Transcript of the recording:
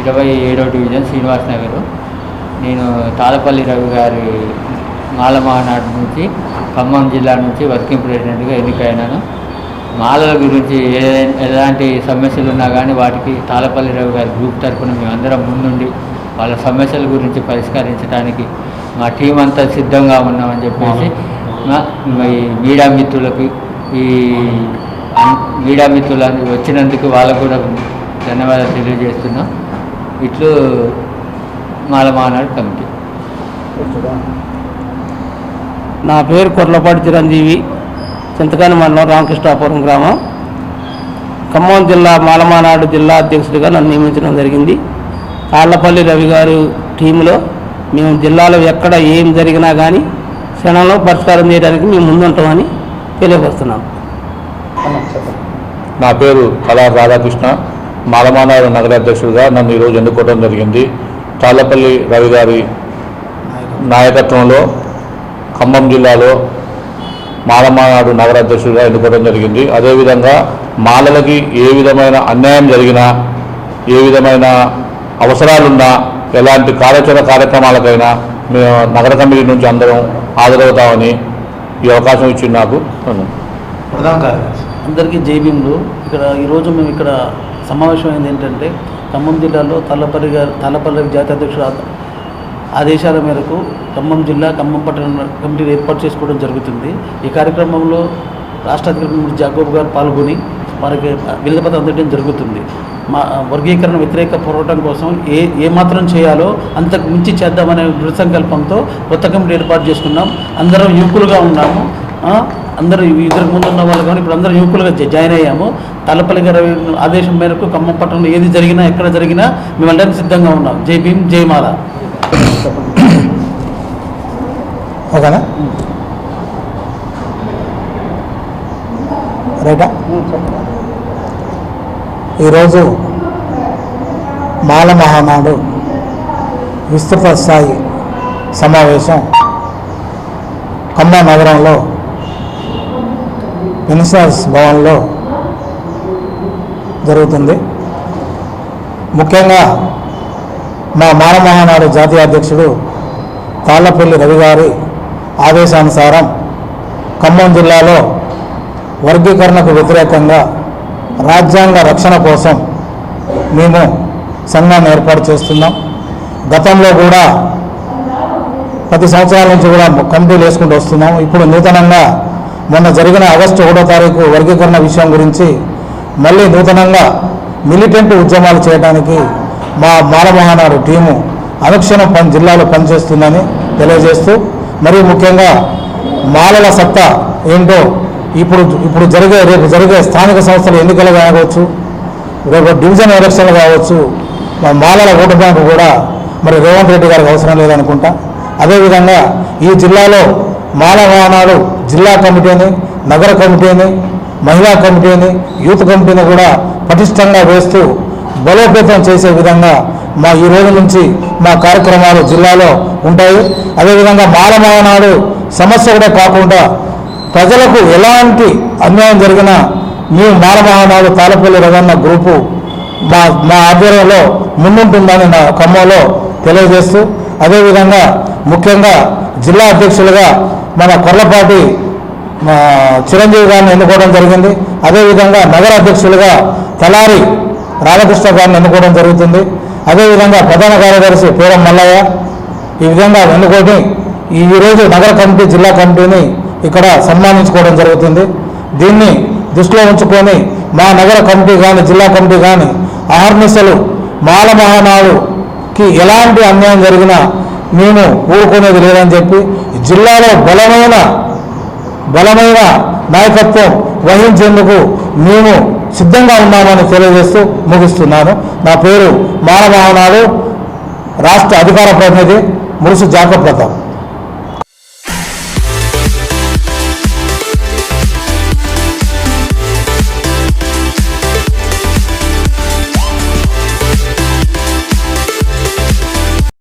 ఇరవై ఏడో డివిజన్ శ్రీనివాస్ నగర్ నేను తాళపల్లి రవి గారి మాల మహానాడు నుంచి ఖమ్మం జిల్లా నుంచి వర్కింగ్ ప్రెసిడెంట్గా ఎన్నికైనాను. మాలల గురించి ఏ ఎలాంటి సమస్యలు ఉన్నా కానీ వాటికి తాళపల్లి రవి గారి గ్రూప్ తరఫున మేమందరం ముందుండి వాళ్ళ సమస్యల గురించి పరిష్కరించడానికి మా టీం అంతా సిద్ధంగా ఉన్నామని చెప్పేసి మా ఈ మీడియా మిత్రులకు ఈ మీడియా మిత్రులు వచ్చినందుకు వాళ్ళకు కూడా ధన్యవాదాలు తెలియజేస్తున్నాం. ఇట్లు మాల మహానాడు కమిటీ. నా పేరు కొర్లపాటి చిరంజీవి చింతకాని మండలం రామకృష్ణాపురం గ్రామం. ఖమ్మం జిల్లా మాలమానాడు జిల్లా అధ్యక్షుడిగా నన్ను నియమించడం జరిగింది. తాళ్ళపల్లి రవి గారు టీంలో మేము జిల్లాలో ఎక్కడ ఏం జరిగినా కానీ క్షణంలో పరిష్కారం చేయడానికి మేము ముందుంటామని తెలియపరుస్తున్నాం. నా పేరు కళా రాధాకృష్ణ. మాలమానాడు నగరాధ్యక్షుడిగా నన్ను ఈరోజు ఎన్నుకోవడం జరిగింది. తాళ్ళపల్లి రవి గారి నాయకత్వంలో ఖమ్మం జిల్లాలో మాలమానాడు నగరాధ్యక్షుడిగా ఎన్నుకోవడం జరిగింది. అదేవిధంగా మాలలకి ఏ విధమైన అన్యాయం జరిగినా ఏ విధమైన అవసరాలున్నా ఎలాంటి కార్యాచరణ కార్యక్రమాలకైనా మేము నగర కమిటీ నుంచి అందరం హాజరవుతామని ఈ అవకాశం ఇచ్చింది నాకు. అందరికీ జై ఇక్కడ ఈరోజు మేము ఇక్కడ సమావేశమైంది ఏంటంటే ఖమ్మం జిల్లాలో తలపల్లి గారు తల్లపల్లి జాతీయ అధ్యక్షుడు ఆదేశాల మేరకు ఖమ్మం జిల్లా ఖమ్మం పట్టణ కమిటీని ఏర్పాటు చేసుకోవడం జరుగుతుంది. ఈ కార్యక్రమంలో రాష్ట్ర అధికారి జాగోబ్ గారు పాల్గొని వారికి విలుదపత్రం అందడం జరుగుతుంది. మా వర్గీకరణ వ్యతిరేక పోరాటం కోసం ఏ ఏ మాత్రం చేయాలో అంతకు మించి చేద్దామనే దృఢ సంకల్పంతో కొత్త కమిటీ ఏర్పాటు చేసుకున్నాం. అందరం యువకులుగా ఉన్నాము. అందరూ ఇద్దరికి ముందు ఉన్న వాళ్ళు కానీ ఇప్పుడు అందరూ యువకులుగా జాయిన్ అయ్యాము. తలపల్లి గారి ఆదేశం మేరకు ఖమ్మం పట్టణంలో ఏది జరిగినా ఎక్కడ జరిగినా మేము వెళ్ళడానికి సిద్ధంగా ఉన్నాం. జై భీమ్ జై మాల ఓకేనా? రైటా? ఈరోజు మాల మహానాడు విస్తృత స్థాయి సమావేశం ఖమ్మం నగరంలో మినిస్టర్స్ భవన్లో జరుగుతుంది. ముఖ్యంగా మా మానమహానాడు జాతీయ అధ్యక్షుడు తాళ్ళపల్లి రవి గారి ఆదేశానుసారం ఖమ్మం జిల్లాలో వర్గీకరణకు వ్యతిరేకంగా రాజ్యాంగ రక్షణ కోసం మేము సంఘాన్ని ఏర్పాటు చేస్తున్నాం. గతంలో కూడా ప్రతి సంవత్సరాల నుంచి కూడా కమిటీలు వేసుకుంటూ వస్తున్నాం. ఇప్పుడు నూతనంగా మొన్న జరిగిన ఆగస్టు ఒకటో తారీఖు వర్గీకరణ విషయం గురించి మళ్ళీ నూతనంగా మిలిటెంట్ ఉద్యమాలు చేయడానికి మా మాలమహానాడు టీము అనుక్షణం పని జిల్లాలో పనిచేస్తుందని తెలియజేస్తూ మరియు ముఖ్యంగా మాలల సత్తా ఏంటో ఇప్పుడు ఇప్పుడు జరిగే రేపు జరిగే స్థానిక సంస్థల ఎన్నికలు కావచ్చు రేపు డివిజన్ ఎలక్షన్లు కావచ్చు మా మాలల ఓటు బ్యాంకు కూడా మరి రేవంత్ రెడ్డి గారికి అవసరం లేదనుకుంటా. అదేవిధంగా ఈ జిల్లాలో మాల వాహనాలు జిల్లా కమిటీని నగర కమిటీని మహిళా కమిటీని యూత్ కమిటీని కూడా పటిష్టంగా వేస్తూ బలోపేతం చేసే విధంగా మా ఈ రోజు నుంచి మా కార్యక్రమాలు జిల్లాలో ఉంటాయి. అదేవిధంగా మాల మహానాడు సమస్య కూడా కాకుండా ప్రజలకు ఎలాంటి అన్యాయం జరిగినా మేము మాల మహానాడు తాళపల్లి రవణ గ్రూపు మా మా ఆధ్వర్యంలో ముందుంటుందని నా ఖమ్మంలో తెలియజేస్తూ అదేవిధంగా ముఖ్యంగా జిల్లా అధ్యక్షులుగా మన కొర్లపాటి మా చిరంజీవి గారిని ఎన్నుకోవడం జరిగింది. అదేవిధంగా నగర అధ్యక్షులుగా తలారి రామకృష్ణ గారిని ఎన్నుకోవడం జరుగుతుంది. అదేవిధంగా ప్రధాన కార్యదర్శి పూరం మల్లయ్య. ఈ విధంగా ఎన్నుకొని ఈ రోజు నగర కమిటీ జిల్లా కమిటీని ఇక్కడ సన్మానించుకోవడం జరుగుతుంది. దీన్ని దృష్టిలో ఉంచుకొని మా నగర కమిటీ కానీ జిల్లా కమిటీ కానీ ఆహర్నిశలు మాల మహానాడుకి ఎలాంటి అన్యాయం జరిగినా మేము ఊరుకునేది లేదని చెప్పి జిల్లాలో బలమైన బలమైన నాయకత్వం వహించేందుకు మేము సిద్ధంగా ఉన్నామని తెలియజేస్తూ ముగిస్తున్నాను. నా పేరు మాల రాష్ట్ర అధికార ప్రతినిధి మురుసు జాక